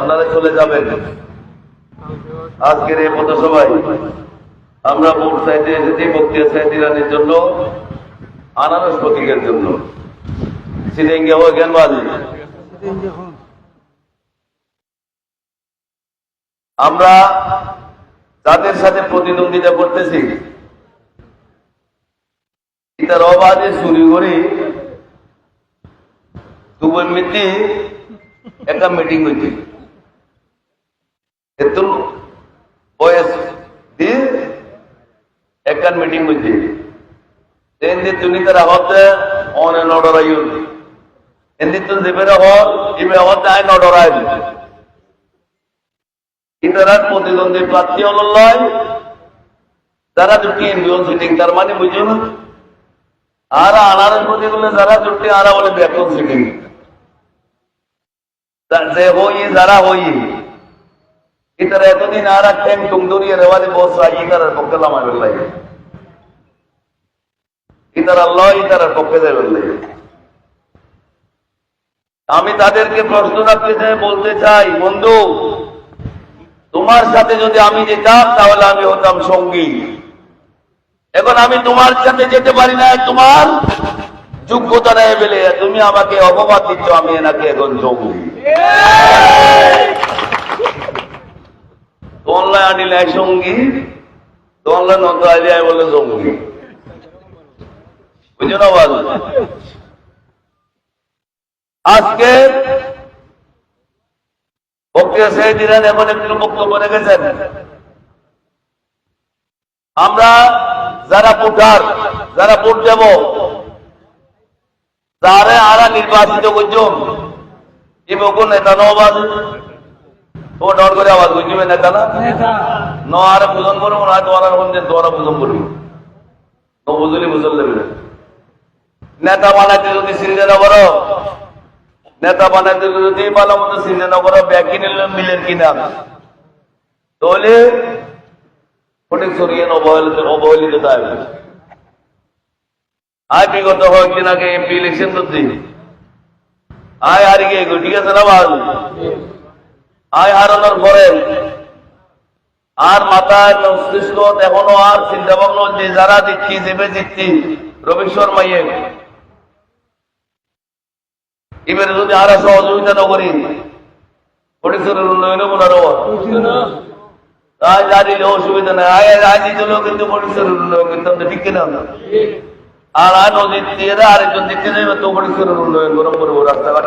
আপনারা চলে যাবেন। আজকের এই পথসভায় আমরা ভোট চাইতে এসেছি বক্তিয়া সাইদিরানের জন্য, আনারস প্রতীকের জন্য। সিলেঙ্গে ও জ্ঞানবাদী আমরা যাদের সাথে প্রতিদ্বন্দ্বিতা করতেছি, তার অবাধে চুরি করি দুবই মিটি একটা মিটিং হয়েছে। এত বয়স দিয়ে একটা মিটিং হয়েছে এন্দি তুমি তার হতে অন অর্ডার আইল এন্দি তুমি দেবের হল ইবে হতে আইন অর্ডার আইল ইতারা প্রতিদ্বন্দ্বী প্রার্থী হল লয়। যারা দুটি এমবিও সিটিং, তার মানে বুঝো না আর আনার প্রতি বলে যারা দুটি, আরা বলে ব্যাপক সিটিং। যে হই, যারা হই। ইতারা রেওয়ালি বস আই, ইতারার পক্ষে লামাই বেলাই ইতারা আল্লাহ ইতারার পক্ষে দেয় বেলাই আমি তাদেরকে প্রশ্ন রাখতে চাই, বলতে চাই, বন্ধু, তোমার সাথে যদি আমি যেতাম, তাহলে আমি হতাম সঙ্গী। এখন আমি তোমার সাথে যেতে পারি না, তোমার যোগ্যতা নেই বলে। তুমি আমাকে অপবাদ দিচ্ছ, আমি এনাকে এখন সঙ্গী। সঙ্গী নত আলিয়ায় সঙ্গী। বুঝো না বল আজকে একটি বক্তব্য রেখেছেন। আমরা যারা ভোটার, যারা ভোট দেব তারে আরা নির্বাচিত করছুন এই বকু নেতা নবাজ ও ডর করে আওয়াজ বুঝবে নেতা না? ন আর পূজন করব না তোমার পূজন করব। বুঝলি বুঝল দেবে নেতা বানাইতে যদি সিরিজে না বড় নেতা বানাইতে যদি ভালো মতো সিরিজে না বড় ব্যাগ কিনে কিনা। তাহলে ফটিক সরিয়ে অবহেলিত অবহেলিত আয় বিগত কয়েকদিন আগে এমপি ইলেকশন করছি আয় গিয়ে গো, ঠিক আছে না ভালো আয় হারানোর পরে আর মাথায় মস্তিষ্ক এখনও আর চিন্তা ভাবনা যে যারা দিচ্ছি দেবে দিচ্ছি রবি শর্মাইয়ে এবারে যদি আর সহযোগিতা না করি নেই। কিন্তু আর আর আরেকজন দেখতে যাবে তো উন্নয়ন গরম রাস্তাঘাট।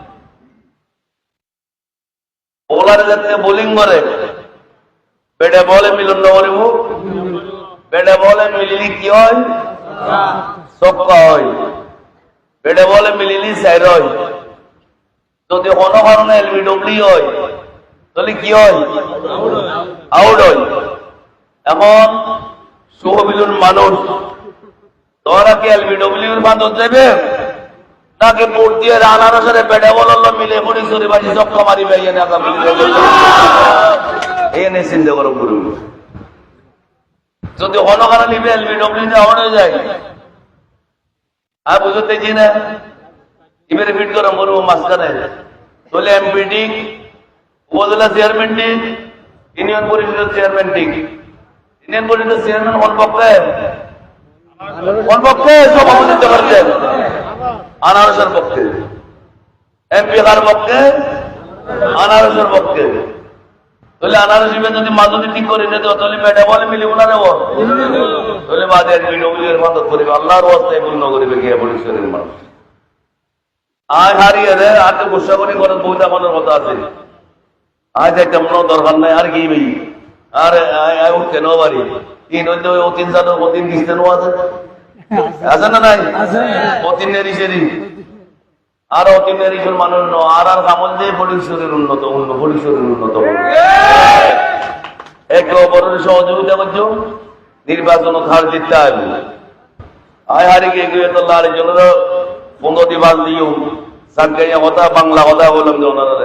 বোলারে যাতে বোলিং করে। বেড়ে বলে মিলন না করিব বেড়ে বলে মিলিলি কি হয়? সক্কা হয়। বেড়ে বলে মিলিলি সাইর হয়। যদি কোনো কারণে এলবিডব্লি হয়, তাহলে কি হয়? আউট হয়। এখন সুহবিলুর মানুষ তোরা কি এলবি এলবিডব্লিউর বান্ধব দেবে? তাকে ভোট দিয়ে সাথে বেড়ে বলল মিলে পড়ি সরি বাজি চক্কা মারি বেরিয়ে না এই নিয়ে চিন্তা করো গুরু। যদি অনকারা নিবে এলবিডব্লিউ আউট হয়ে যায়। আর বুঝতে না? এবারে মাঝখানে। তাহলে উপজেলা চেয়ারম্যান ঠিক ইউনিয়ন পরিষদের চেয়ারম্যান ইউনিয়ন পরিষদের চেয়ারম্যান কোন পক্ষে করছেন। আনারসের পক্ষে। এমপি কার পক্ষে? আনারসের পক্ষে। তাহলে আনারসিবে যদি মা যদি ঠিক করে নিতে তাহলে বেটা বলে মিলি উনারে বল। তাহলে বাদে মিনিট মাদত করিবে আল্লাহর অবস্থায় পূর্ণ করিবে গিয়ে পরিষ্কারের মানুষ আজ হারিয়ে রে, আর তো গুসা করি করে বইটা মনের কথা আছে। আজ একটা মনে দরকার নাই, আর কি আর উঠতে নো তিন হইতে অতিন জানো অতিন দিচ্ছে নো আছে? আছে না নাই? অতিন নেরিসেরি আর অতি নেরিসের মানুষ ন আর আর কামল দিয়ে পরিশ্বরের উন্নত উন্নত পরিশ্বরের উন্নত একে অপরের সহযোগিতা করছ? নির্বাচন খার জিততে হবে। আয় হারি গিয়ে গিয়ে তো লাল জনের পনেরো দিবাস দিও। সাতগাইয়া কথা বাংলা কথা বললাম যে ওনারা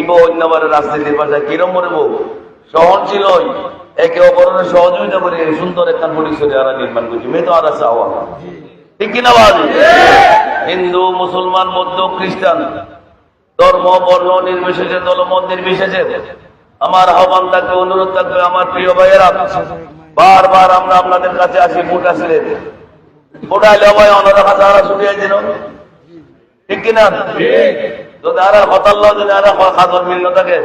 ইবো অন্যবার রাজনীতির ভাষায় কিরম বউ? সহনশীল হই। একে অপরের সহযোগিতা করে সুন্দর একটা পরিসরে আরা নির্মাণ করছি। মেয়ে তো আর আছে আওয়া। ঠিক কিনা বাজে? হিন্দু, মুসলমান বৌদ্ধ খ্রিস্টান, ধর্ম, বর্ণ, নির্বিশেষে, দলমত নির্বিশেষে আমার আহ্বান থাকবে, অনুরোধ থাকবে আমার প্রিয় ভাইয়েরা, বারবার আমরা আপনাদের কাছে আসি, ভোট আসলে। ভোট আইলে ভাই অনারা কাছে আরা ছুটিয়ে দিন। ঠিক কিনা? যদি আর হতাল্ল যদি আর খাতর মিল না থাকে,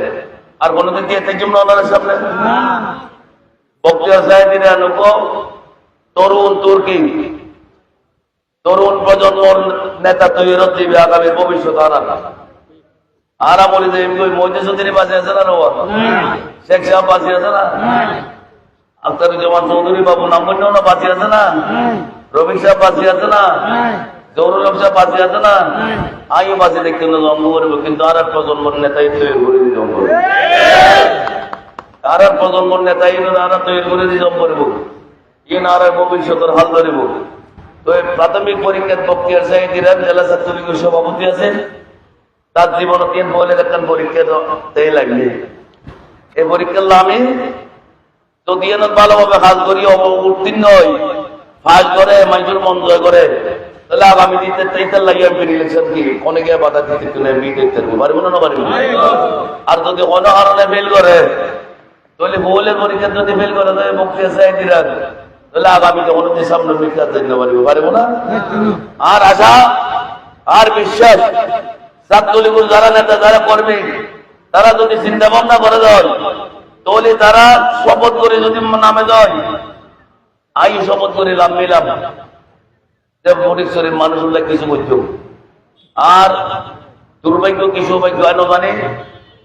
আর কোনোদিন দিয়ে থাকিম না ওনাদের সামনে? তরুণ তুর্কি। তরুণ প্রজন্মর নেতা তৈরি আগামী ভবিষ্যৎ আর বলি আছে না আছে না? চৌধুরী আছে না? রবি সাহেব আছে না? সাহেব আছে না? বাঁচি দেখতে জন্ম করব, কিন্তু আর এক প্রজন্মর নেতাই তৈরি করে এক প্রজন্মর এক তৈরি করে ইয়ে ভবিষ্যতের হাল ধরিব তো প্রাথমিক পরীক্ষার জেলা ছাত্রলীগের সভাপতি আছেন তার জীবন তিন পরীক্ষা এই যদি ভালোভাবে কাজ করি উত্তীর্ণ ফাঁস করে মানুষের মন জয় করে, তাহলে আগামী দিতে তেইশার লাগে ইলেকশন কি। অনেকে বাধা দিতে এমপি দেখতে পারব না পারব। আর যদি অন্য কারণে ফেল করে তাহলে পরীক্ষা যদি ফেল মুক্তি তাহলে সামনে দেখতে পারব না? আর আশা, আর বিশ্বাস যারা নেতা, যারা তারা যদি চিন্তা ভাবনা করে তাহলে তারা শপথ করে যদি নামে যায়, আই শপথ করে লাভ নিলাম মানুষগুলা কিছু করছ আর দুর্ভাগ্য কি সৌভাগ্য আনো জানে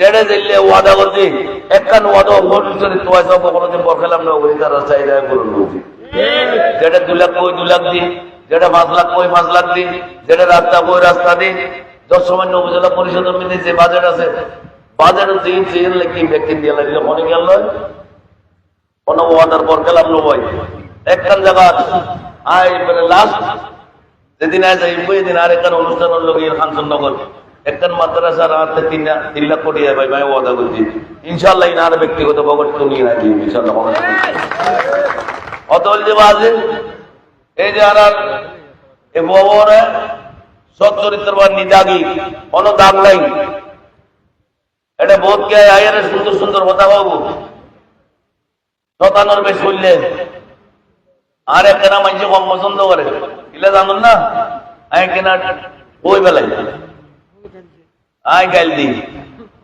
জেডে দিল্লে ওয়াদা করছি। একখান ওয়াদা ভবিষ্যতে তোমায় সব কোনোদিন বরখেলাম না, ওই তারা চাহিদা পূরণ করছি। যেটা দু লাখ কই দু লাখ দি যেটা পাঁচ লাখ কই পাঁচ লাখ দি যেটা রাস্তা কই রাস্তা দি দশ সামান্য উপজেলা পরিষদের মধ্যে যে বাজেট আছে, বাজেট দিন চেয়ে লেখি, ব্যক্তি দিয়ে লাগলে মনে গেল কোনো ওয়াটার পর গেলাম নবাই একখান জায়গা আই মানে লাস্ট যেদিন আয় যাই, ওই দিন আর একখান অনুষ্ঠান হলো গিয়ে কাঞ্চননগর একখান মাদ্রাসা রাতে তিন তিন লাখ কোটি ভাই ভাই, ওয়াদা করছি। ইনশাল্লাহ ইনার ব্যক্তিগত বগট তো নিয়ে রাখি ইনশাল্লাহ অতল যে বাজে, এই যে আর এ সৎ চরিত্রবান নিদাগি, কোন দাগ নাই। এটা বোধ কে সুন্দর সুন্দর কথা বাবু। শতানোর বেশ বললে, আর একখানা মানুষ কম পছন্দ করে। ইলে জানুন না? আয় কেনা, ওই বেলায়। আয় গাইল। দি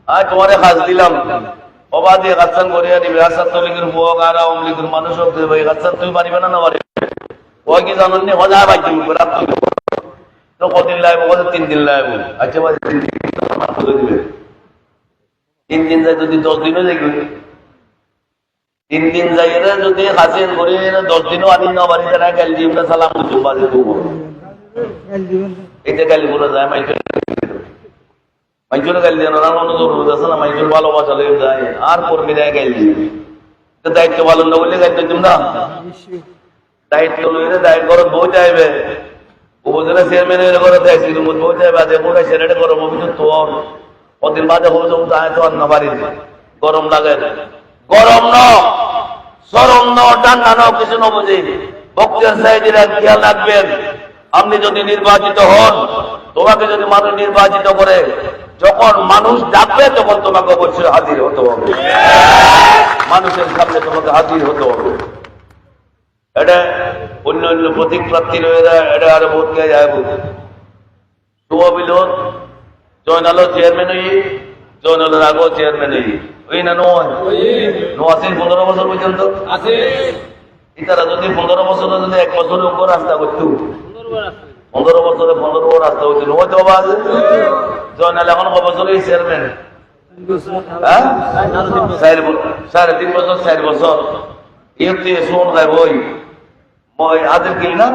আয় তোমারে খাস দিলাম। অবা দিয়ে গাছান দিবে। তলিকের বুয়ক আর আওয়ামী লীগের মানুষ হোক দেবে গাছান তুমি পারিবে না না পারিবে? ওই কি জানুন? নি হজা ভাই তুমি রাত তো কদিন লাগবে কত তিন দিন লাগবে আচ্ছা ভাই তিন দিন। করে দিবে। তিন দিন যায় যদি দশ দিনও দেখবে তিন দিন যাই যদি হাসিন করে দশ দিনও আনি না বাড়ি তারা গাল দিয়ে সালাম করছি বাজে দেবো এটা গালি বলে যায় মাইকেল মাইকেল গালি দিয়ে ওরা মনে জরুরত আছে না মাইকেল ভালোবাসা লেগে যায়, আর কর্মী দেয় তো দায়িত্ব পালন না বললে গাইতে তুমি না দায়িত্ব লইলে দায়িত্ব করো, বউ চাইবে। উপজেলা চেয়ারম্যানের ঘরে দেয় শ্রীমত বউ চাইবে আজ মোটা সেরেটে গরম অভিযোগ তোর কদিন বাদে অভিযোগ যায়, তো আর না গরম লাগে গরম ন, সরম ন ন কিছু ন বুঝি। বক্তিয়ার সাহেবেরা খেয়াল রাখবেন। আপনি যদি নির্বাচিত হন তোমাকে যদি মানুষ নির্বাচিত করে যখন মানুষ ডাকবে তখন তোমাকে অবশ্যই হাজির হতে হবে। মানুষের সামনে তোমাকে হাজির হতে হবে। এটা অন্য অন্য প্রতীক প্রার্থী রয়েছে এটা আরও বহুত কে যায় শুভবিলোদ জয়নালো চেয়ারম্যান হই জয়নালের আগেও চেয়ারম্যান হই। ওই না নয়? নয় পনেরো বছর পর্যন্ত? আছে ইতারা যদি পনেরো বছর যদি এক বছরের উপর রাস্তা করতো পনেরো বছরে পনেরো রাস্তা আছে এখন বছরই চেয়ারম্যান। হ্যাঁ? সাড়ে তিন বছর, চার বছর। শোন বই মই আদের কিল না?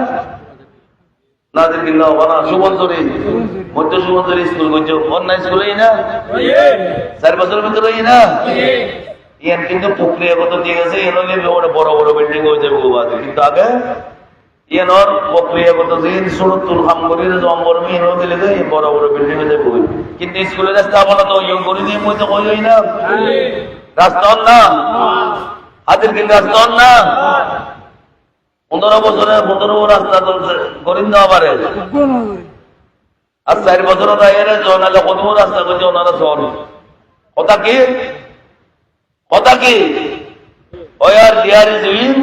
নাদের কিল না, বানা সুবন্তরী মধ্য স্কুল করছ অন্য স্কুলেই না? চার বছরের ভিতরেই না? ইয়ান কিন্তু প্রক্রিয়াগত দিয়ে গেছে এর বড় বড় বিল্ডিং হয়ে যাবে কিন্তু আগে ইয়ানোর প্রক্রিয়াগত দিন সুরতুল হামগরির জম্বরমি এনে দিলে এই বড় বড় বিল্ডিং হয়ে যাবে কিন্তু স্কুলের স্থাপনা তো ইয়ে করে দিয়ে তো কই না। রাস্তা না? হাতের কিন্তু রাস্তা না? পনেরো বছরে পনেরো রাস্তা তো করিন দেওয়া পারে আর চার বছর এর জনালে কত রাস্তা করছে ওনারা শহর কথা কি? কথা কি? Where there is will,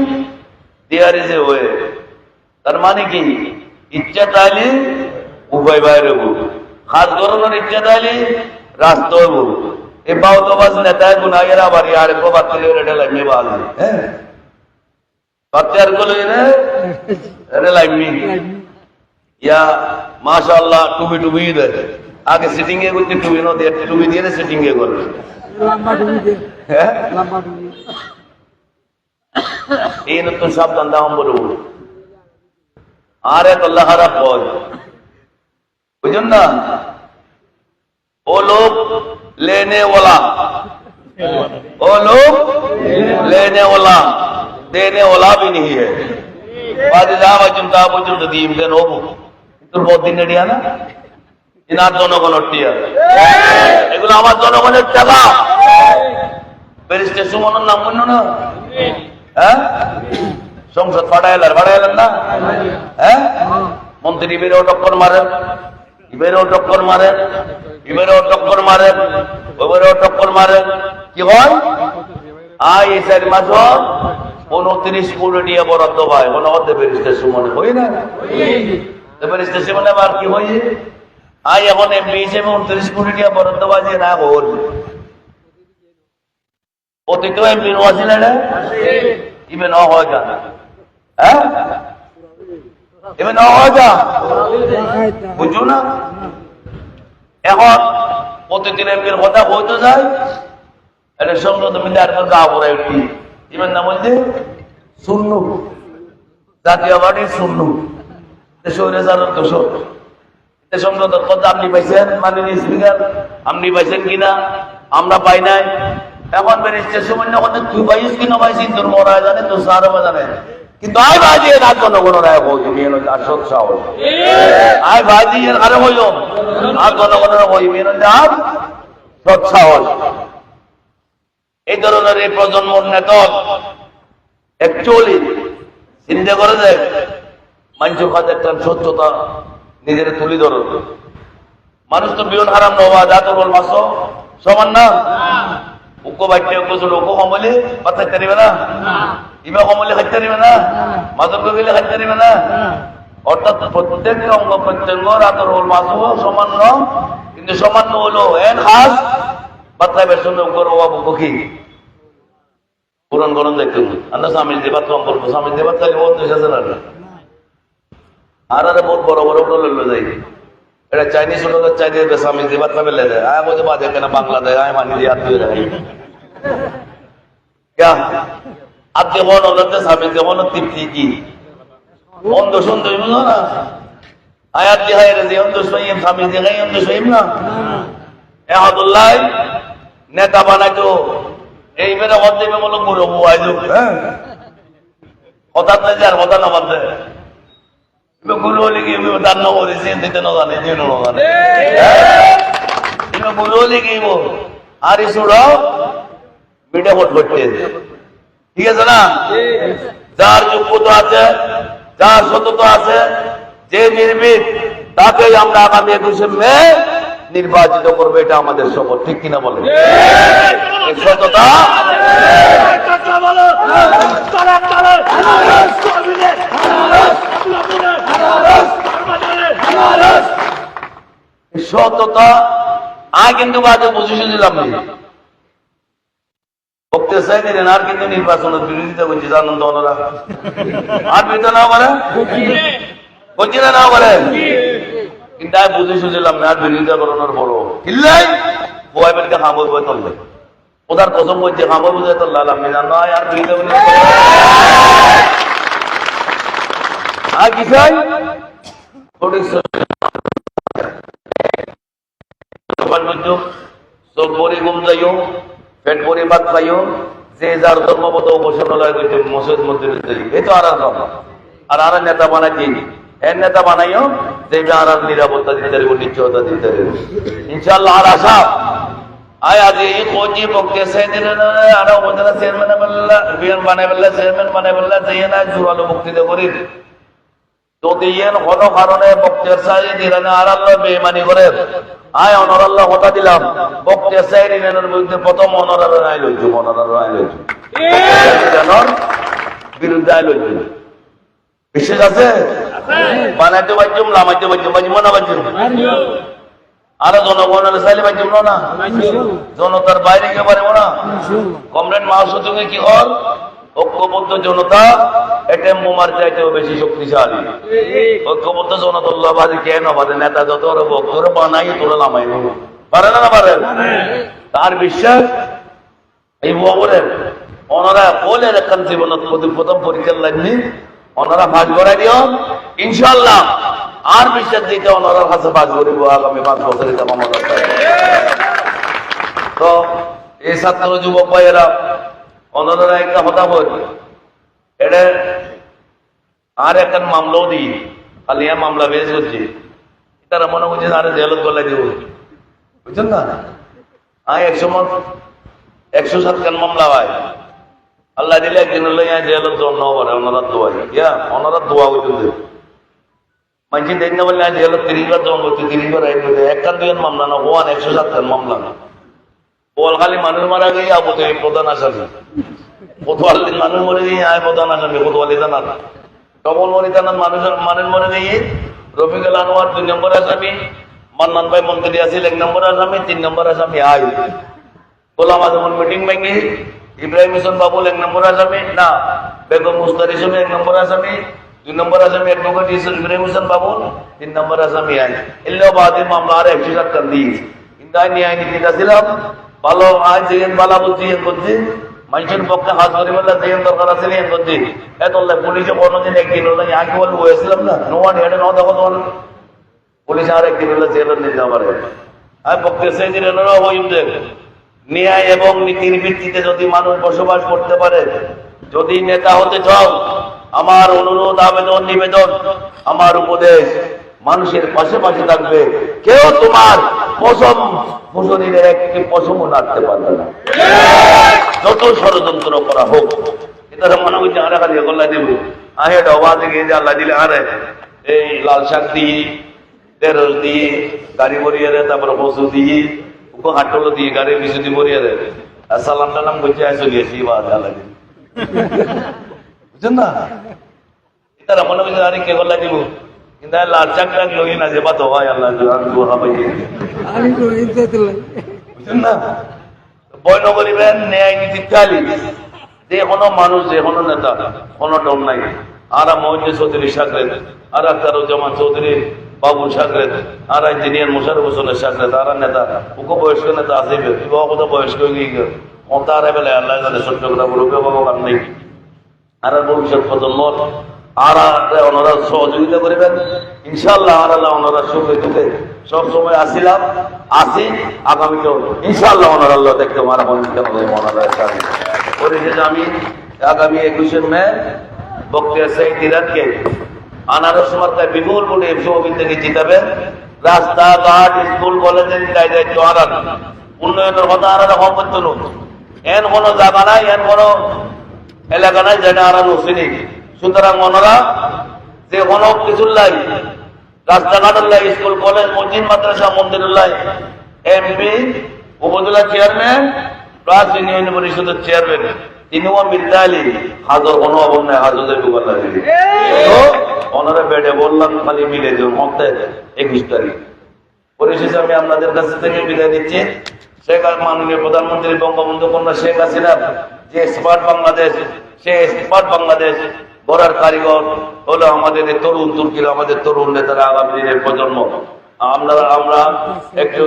there is a way. তার মানে কি? ইচ্ছা তাইলে উভয় বাইরে হব খাস গরমের ইচ্ছা তাইলে রাস্তা হইব। এ বাউতবাস নেতায় গুনাগেরা বাড়ি আর একো বাতিল রেডে লাগবে ভালো হ্যাঁ। বাচ্চারগুলো রেডে লাগবে ইয়া মাশাআল্লাহ টুবি টুবি দেয় আগে সিটিং এ করতে টুবি না দিয়ে টুবি দিয়ে সিটিং এ করবে লম্বা হ্যাঁ? লম্বা এই নতুন সাবধান দাম বলব। আর এক আল্লাহরা পদ বুঝুন না ও লোক लेने वाला वो लोग लेने वाला देने वाला भी नहीं है বাদিদা বাজুনতা বুজুর্গ দিম দেন ওবু তোর বহুত দিন এডিয়া না ইনার জনগণের টিয়া এগুলো আমার জনগণের টাকা ব্যারিস্টার সুমনের নাম বলল না হ্যাঁ সংসদ ফাটাইলার ফাটাইলেন না? হ্যাঁ? মন্ত্রী বেরেও টক্কর মারেন ইবেরেও টক্কর মারেন ইবেরেও টক্কর মারেন ওবেরেও টক্কর মারেন কি হয়? আই এই চার মাস উনত্রিশ কোটি টিয়া বরাদ্দ পায়। কোনো মধ্যে ব্যারিস্টার সুমনে। হই না? ব্যারিস্টার সুমনে আবার কি হয়েছে আই এখন এমপি হিসেবে উনত্রিশ কোটি টিয়া বরাদ্দ পাচ্ছে না ওর অতীত এমপি নোয়াছিল না? ইবে ন হয় হ্যাঁ? বুঝছ না? এখন প্রতিদিন কথা বলতে এটা মিলে আর গা পড়ায় উঠি না শূন্য জাতীয় পার্টির শূন্য আপনি পাইছেন মাননীয় স্পিকার আপনি পাইছেন কিনা আমরা পাই নাই। এখন সময় কথা, তুই পাইছিস কিনা পাইছিস? তোর মরা জানে, তোর সারা জানে। কিন্তু আয় বাজি এর আজ জনগণ রায় মেয়ে হচ্ছে আসত সাহস আয় বাজি এর আরে হইল আর জনগণের বই মেয়ে হচ্ছে আর সৎ সাহস এই ধরনের এই প্রজন্মর নেতক একচুয়ালি চিন্তা করে দেখ মানুষ কাছে একটা সত্যতা নিজের তুলি ধরো মানুষ তো বিয়ন হারাম নবা বল মাস, সমান না? উকো বাচ্চা উকো ছোট উকো কমলে তারিবে না? ইবা কমলে খাইতে পারিবে না মাদক গেলে খাইতে পারিবে না। অর্থাৎ প্রত্যেক অঙ্গ প্রত্যঙ্গ রাতর ওল মাস সমান ন কিন্তু সমান হলো এন খাস বাচ্চা বেসন উকর ওয়া বুকি। পুরান গরম দেখতে আমরা স্বামীর দেবার তো অঙ্কল স্বামীর দেবার তাহলে বন্ধু এসেছে না আর আরে বহুত বড় বড় বড় লইলো যাই। এটা চাইনিজ লোকের চাইনিজ স্বামী দেবার পাবে লে আয় বলছে বাদে কেন বাংলা দেয় আয় মানি দিয়ে দেয় क्या আপনি কোন অজাতে সাবেন কোন তৃপ্তি কি? অন্ধ সুন্দর না? আয়াত দিহাই রে অন্ধ সহিম স্বামী দেখাই অন্ধ সহিম না? এহাদুল্লাহ, নেতা বানাইতো। এই মেরে অর্ধেক বলো? মুড়ো বুয়াই যোগ হ্যাঁ? কথা নাই যার কথা না বাদে গুরু হলে কি দান করে চিন্তিতে নজানে যে নজানে গুরু হ্যাঁ? হলে কি আর সুরাও বিটে ভোট করতে। ঠিক আছে না? যার যোগ্যতা আছে, যার সততা আছে, যে নির্মিত তাকেই আমরা আগামী একুশে মে নির্বাচিত করব, এটা আমাদের শপথ। ঠিক কিনা সততা বলো সততা আয় কিন্তু বাজে বুঝিয়ে দিলাম না। বক্তে চাই দিলেন আর কিন্তু নির্বাচনের বিরোধিতা করছি জানেন তো ওনারা। আর বিরোধিতা না পারে করছি না না পারে কিন্তু আমি বুঝে সুঝিলাম না আর বিরোধিতা করানোর বড় কিল্লাই বয় বেলকে খাব বই তললে ওদার প্রথম বলছে খাব বুঝে তল্লা আমি জানো আর বিরোধিতা আর কি চাই? সকাল পর্যন্ত ঘুম যাইও। পেট ভরি ভাত খাইও, যে যার ধর্মগত উপাসনালয় মসজিদ মন্দির এই তো আর কাম আর আর নেতা বানাই বানাইছি এর নেতা বানাইও যে আর নিরাপত্তা দিতে পারব, নিশ্চয়তা দিতে পারব। ইনশাল্লাহ আর আশা। আয় আজ এই কোচি পক্ষে সেদিন আর ওদের চেয়ারম্যান বানাই বললা, চেয়ারম্যান বানাই বললা যে না জোরালো যদি এন কোনো কারণে বক্তের সাই দিলেন আর আল্লাহ বেমানি করে আয় অনর আল্লাহ দিলাম। বক্তের সাই দিলেন বিরুদ্ধে প্রথম অনরার আয় অনরার আয় বিরুদ্ধে আয় বিশেষ আছে? বানাইতে লামাইতে আর জনগণের চাইলে না? জনতার বাইরে গিয়ে না? কমরেড মাহসুদুকে কি হল? ঐক্যবদ্ধ জনতা এটা মোমার চাইতেও শক্তিশালী। নেতা যত ভক্তর বানাই তোরা নামাই পারে না না তার বিশ্বাস? এই ববরের ওনারা বলে রেখান জীবনত প্রতি প্রথম পরীক্ষার লাগনি ওনারা ভাগ করাই দিও। ইনশাল্লাহ আর বিশ্বাস দিতে ওনারা কাছে ভাগ করিব আগামী পাঁচ বছরে তো এই ছাত্র যুবক ভাইয়েরা ওনারা একটা বল এটা আর একটা মামলাও দিই খালি মামলা বেশ করছে তারা মনে করছে আরে জেলত গলায় দিব। বুঝছেন না? আয় একশো একশো সাত খান মামলা হয় আল্লাহ দিলে একদিন হলো ইয়া জেলত জন্ম করে ওনারা দোয়া ইয়া ওনারা দোয়া হইতে মানুষ দেখ না বললে জেলত তিরিশ বার জন্ম করছে তিরিশ বার আইন করছে এক খান দুই মামলা না ওয়ান একশো সাত খান মামলা না। বল খালি মানুষ মারা গিয়ে আবু প্রধান আসামি। কোতোয়াল দিন। মানুষ মরে গিয়ে আয় প্রধান আসামি কোতোয়ালি মানুষ মানুষ মরে গিয়ে রফিকুল আনোয়ার দুই নম্বর আসামি, মান্নান ভাই মন্ত্রী এক নম্বর আসামি, তিন নম্বর আসামি আই গোলাম আজমন মিটিং ভেঙে ইব্রাহিম হোসেন বাবুল এক নম্বর আসামি, না, বেগম মুস্তার ইসলাম এক নম্বর আসামি, দুই নম্বর আসামি অ্যাডভোকেট ইব্রাহিম হোসেন বাবুল, তিন নম্বর আসামি আই এলেও বাদে মামলা আর একশো কান দিয়েছে কিন্তু আইনি আইনি ভালো আইন বালা বুঝছি করছি মানুষের পক্ষে হাত ধরে বললে যেন দরকার আছে এন করছি এত পুলিশে কোনোদিন একদিন আগে বলে বসেছিলাম না নো ওয়ান হেডে ন দেখো তোমার পুলিশ আর একদিন হলে জেলে নিতে পারে। আমি পক্ষে সেই দিন দেখ ন্যায় এবং নীতির ভিত্তিতে যদি মানুষ বসবাস করতে পারে, যদি নেতা হতে চাও, আমার অনুরোধ, আবেদন, নিবেদন, আমার উপদেশ মানুষের পাশে পাশে থাকবে। কেউ তোমার পশম ফসলের একটি পশমও নাড়তে পারবে না। যত ষড়যন্ত্র করা হোক, এটা মনে হচ্ছে আরে খালি গল্লা দিব। আহে ডবা থেকে যে আল্লাহ দিলে আরে। এই লাল শাক দিয়ে ঢেঁড়স দিয়ে, গাড়ি ভরিয়ে দেয়, তারপরে পশু দিয়ে, ওকে হাটলো দিয়ে গাড়ি দিয়ে ভরিয়ে দেয়। আর সালাম টালাম করছে আয় চলে আসি বা আল্লাহ দিন বুঝছেন না? তারা মনে করছে আরে কে গল্লা দিব? কিন্তু আর লাল শাক টাক লই না যে বাতো আল্লাহ হাবাই বুঝছেন না? বয় নগরিবেন ন্যায় নীতি চালি যে কোনো মানুষ যে কোনো নেতা কোনো ডর নাই। আর মহিন চৌধুরী সাকরেত আর আখতারুজ্জামান চৌধুরী বাবু সাকরেত আর ইঞ্জিনিয়ার মোশারফ হোসেনের সাকরেত আর নেতা উপ বয়স্ক নেতা আসিবে বিবাহ কথা বয়স্ক হয়ে গিয়ে তার বেলায় আল্লাহ জানে চট্টগ্রাম রূপে ভগবান নেই। আর ভবিষ্যৎ প্রজন্ম আর ওনারা সহযোগিতা ইনশাল্লাহ আর আল্লাহ ওনারা সুখে দুঃখে সব আসিলাম, আসি ইনশাল্লাহ দেখতে আমি আগামী ইরানকে আনারস বিপুল জিতাবেন। স্কুল কলেজের আনার উন্নয়নের কথা আনারা করতে এন কোনো জায়গা নাই, এন কোনো এলাকা নাই যেটা আর নসিনি সুতরাং ওনারা যে অনেক কিছুর লাই স্কুল, কলেজ, মসজিদ, মাদ্রাসা মন্দিরের এমপি উপজেলা চেয়ারম্যান, প্লাস ইউনিয়ন পরিষদের চেয়ারম্যান, তিনিও মির্দালি হাজর কোনো অবন নাই হাজরের বিগত লাগে ওনারা বেডে বললাম, খালি মিলে যে মতে একুশ তারিখ। আপনাদের থেকে শেখ প্রধানমন্ত্রী বঙ্গবন্ধু কন্যা শেখ হাসিনা, যে স্মার্ট বাংলাদেশ, সে স্মার্ট বাংলাদেশ গড়ার কারিগর হলো আমাদের তরুণ তুর্কির, আমাদের তরুণ নেতারা আগামী দিনের প্রজন্ম। আমরা আমরা একটু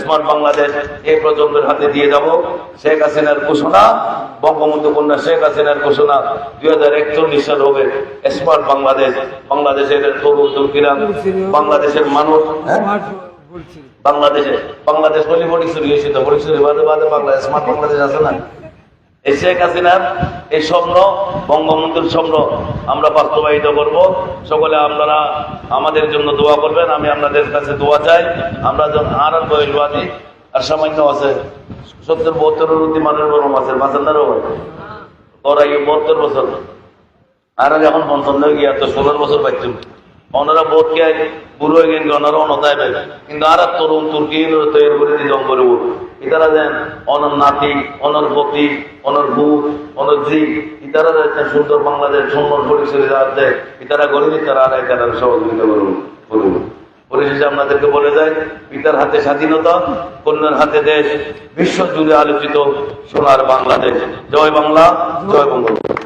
স্মার্ট বাংলাদেশ এই প্রজন্মের হাতে দিয়ে যাব। শেখ হাসিনার ঘোষণা, বঙ্গবন্ধু কন্যা শেখ হাসিনার ঘোষণা দুই হাজার একচল্লিশ সাল হবে স্মার্ট বাংলাদেশ। বাংলাদেশের তরুণ তুর্কিরা, বাংলাদেশের মানুষ, বাংলাদেশে, বাংলাদেশ বলি তো বরিশুরি বাদে বাদে স্মার্ট বাংলাদেশ আছে না? এই শেখ হাসিনার এই স্বপ্ন, বঙ্গবন্ধুর স্বপ্ন আমরা বাস্তবায়িত করব। সকলে আপনারা আমাদের জন্য দোয়া করবেন, আমি আপনাদের কাছে দোয়া চাই। আমরা যখন আর আর বয়সবাদী আর সামান্য আছে। সত্তর বহত্তরের অতি মানুষ গরম আছে বাঁচান্দারও ওরা বহত্তর বছর। আর এখন পঞ্চান্ন গিয়ে তো ষোলো বছর পাইছেন। ওনারা বোধ কে বুড়ো হয়ে গেন ওনারা অনতায় পাই কিন্তু আর তরুণ তুর্কি তৈরি করে নিজাম করে ইতারা দেন, অনর নাতি, অনর পতি অনর ভূত অনর জি। ইতারা একটা সুন্দর বাংলাদেশ, সুন্দর পরিচয় আছে ইতারা গরিব তারা আর একার সহযোগিতা করুন করুন পরিশেষে আপনাদেরকে বলে যায় পিতার হাতে স্বাধীনতা, কন্যার হাতে দেশ বিশ্ব জুড়ে আলোচিত সোনার বাংলাদেশ। জয় বাংলা, জয় বঙ্গবন্ধু।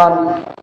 আমাদের